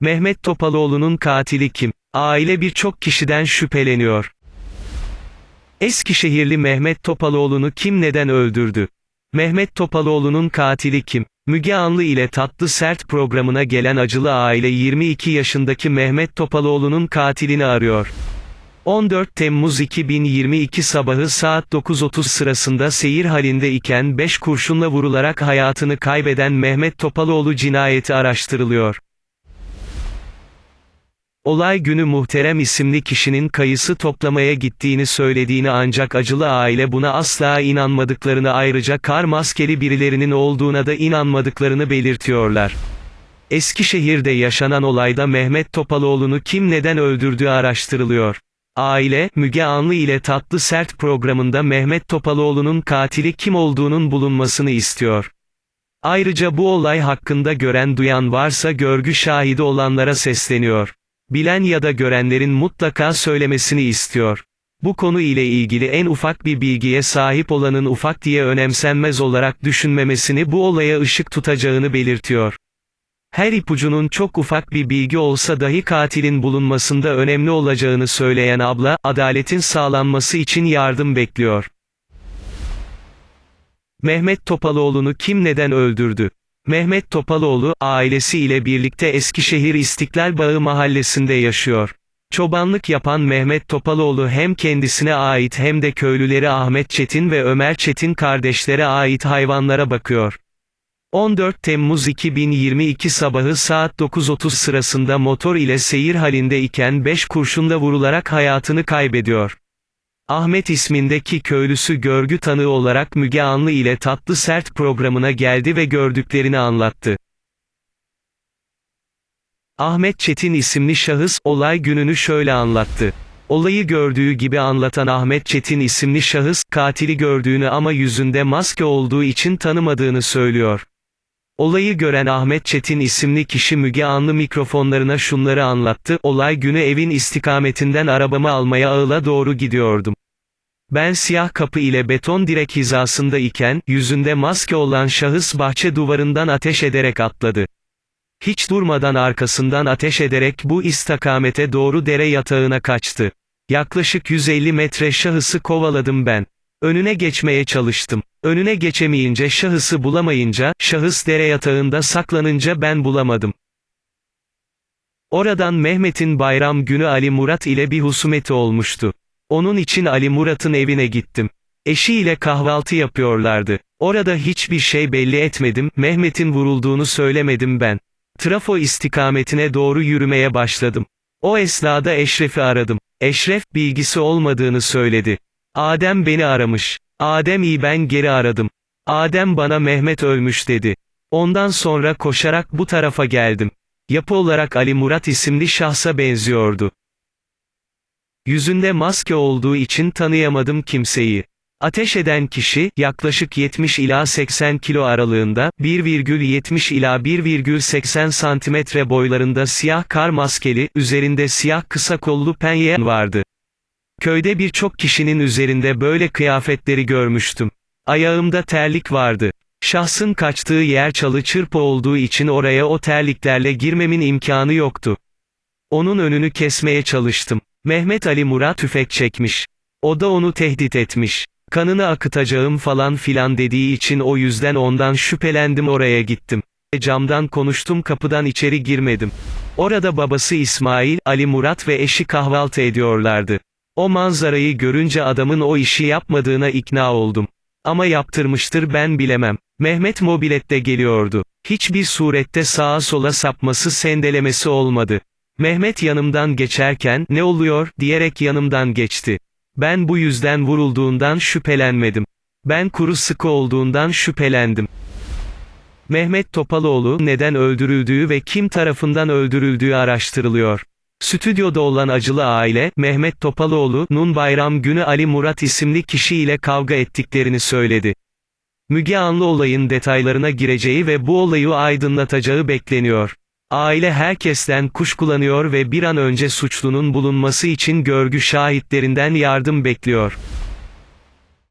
Mehmet Topaloğlu'nun katili kim? Aile birçok kişiden şüpheleniyor. Eskişehirli Mehmet Topaloğlu'nu kim neden öldürdü? Mehmet Topaloğlu'nun katili kim? Müge Anlı ile Tatlı Sert programına gelen acılı aile 22 yaşındaki Mehmet Topaloğlu'nun katilini arıyor. 14 Temmuz 2022 sabahı saat 9.30 sırasında seyir halinde iken 5 kurşunla vurularak hayatını kaybeden Mehmet Topaloğlu cinayeti araştırılıyor. Olay günü muhterem isimli kişinin kayısı toplamaya gittiğini söylediğini ancak acılı aile buna asla inanmadıklarını ayrıca kar maskeli birilerinin olduğuna da inanmadıklarını belirtiyorlar. Eskişehir'de yaşanan olayda Mehmet Topaloğlu'nu kim neden öldürdüğü araştırılıyor. Aile, Müge Anlı ile Tatlı Sert programında Mehmet Topaloğlu'nun katili kim olduğunun bulunmasını istiyor. Ayrıca bu olay hakkında gören duyan varsa görgü şahidi olanlara sesleniyor. Bilen ya da görenlerin mutlaka söylemesini istiyor. Bu konu ile ilgili en ufak bir bilgiye sahip olanın ufak diye önemsenmez olarak düşünmemesini bu olaya ışık tutacağını belirtiyor. Her ipucunun çok ufak bir bilgi olsa dahi katilin bulunmasında önemli olacağını söyleyen abla, adaletin sağlanması için yardım bekliyor. Mehmet Topaloğlu'nu kim neden öldürdü? Mehmet Topaloğlu, ailesi ile birlikte Eskişehir İstiklal Bağı mahallesinde yaşıyor. Çobanlık yapan Mehmet Topaloğlu hem kendisine ait hem de köylüleri Ahmet Çetin ve Ömer Çetin kardeşlere ait hayvanlara bakıyor. 14 Temmuz 2022 sabahı saat 9.30 sırasında motor ile seyir halinde iken 5 kurşunla vurularak hayatını kaybediyor. Ahmet ismindeki köylüsü görgü tanığı olarak Müge Anlı ile Tatlı Sert programına geldi ve gördüklerini anlattı. Ahmet Çetin isimli şahıs, olay gününü şöyle anlattı. Olayı gördüğü gibi anlatan Ahmet Çetin isimli şahıs, katili gördüğünü ama yüzünde maske olduğu için tanımadığını söylüyor. Olayı gören Ahmet Çetin isimli kişi Müge Anlı mikrofonlarına şunları anlattı, olay günü evin istikametinden arabamı almaya ağıla doğru gidiyordum. Ben siyah kapı ile beton direk hizasında iken, yüzünde maske olan şahıs bahçe duvarından ateş ederek atladı. Hiç durmadan arkasından ateş ederek bu istikamete doğru dere yatağına kaçtı. Yaklaşık 150 metre şahısı kovaladım ben. Önüne geçmeye çalıştım. Önüne geçemeyince şahısı bulamayınca, şahıs dere yatağında saklanınca ben bulamadım. Oradan Mehmet'in bayram günü Ali Murat ile bir husumeti olmuştu. Onun için Ali Murat'ın evine gittim. Eşiyle kahvaltı yapıyorlardı. Orada hiçbir şey belli etmedim, Mehmet'in vurulduğunu söylemedim ben. Trafo istikametine doğru yürümeye başladım. O esnada Eşref'i aradım. Eşref, bilgisi olmadığını söyledi. Adem beni aramış. Adem iyi ben geri aradım. Adem bana Mehmet ölmüş dedi. Ondan sonra koşarak bu tarafa geldim. Yapı olarak Ali Murat isimli şahsa benziyordu. Yüzünde maske olduğu için tanıyamadım kimseyi. Ateş eden kişi, yaklaşık 70 ila 80 kilo aralığında, 1,70 ila 1,80 santimetre boylarında siyah kar maskeli, üzerinde siyah kısa kollu penye vardı. Köyde birçok kişinin üzerinde böyle kıyafetleri görmüştüm. Ayağımda terlik vardı. Şahsın kaçtığı yer çalı çırpı olduğu için oraya o terliklerle girmemin imkanı yoktu. Onun önünü kesmeye çalıştım. Mehmet Ali Murat tüfek çekmiş. O da onu tehdit etmiş. Kanını akıtacağım falan filan dediği için o yüzden ondan şüphelendim oraya gittim. Camdan konuştum kapıdan içeri girmedim. Orada babası İsmail, Ali Murat ve eşi kahvaltı ediyorlardı. O manzarayı görünce adamın o işi yapmadığına ikna oldum. Ama yaptırmıştır ben bilemem. Mehmet mobilette geliyordu. Hiçbir surette sağa sola sapması sendelemesi olmadı. Mehmet yanımdan geçerken, ne oluyor, diyerek yanımdan geçti. Ben bu yüzden vurulduğundan şüphelenmedim. Ben kuru sıkı olduğundan şüphelendim. Mehmet Topaloğlu neden öldürüldüğü ve kim tarafından öldürüldüğü araştırılıyor. Stüdyoda olan acılı aile, Mehmet Topaloğlu'nun bayram günü Ali Murat isimli kişiyle kavga ettiklerini söyledi. Müge Anlı olayın detaylarına gireceği ve bu olayı aydınlatacağı bekleniyor. Aile herkesten kuşkulanıyor ve bir an önce suçlunun bulunması için görgü şahitlerinden yardım bekliyor.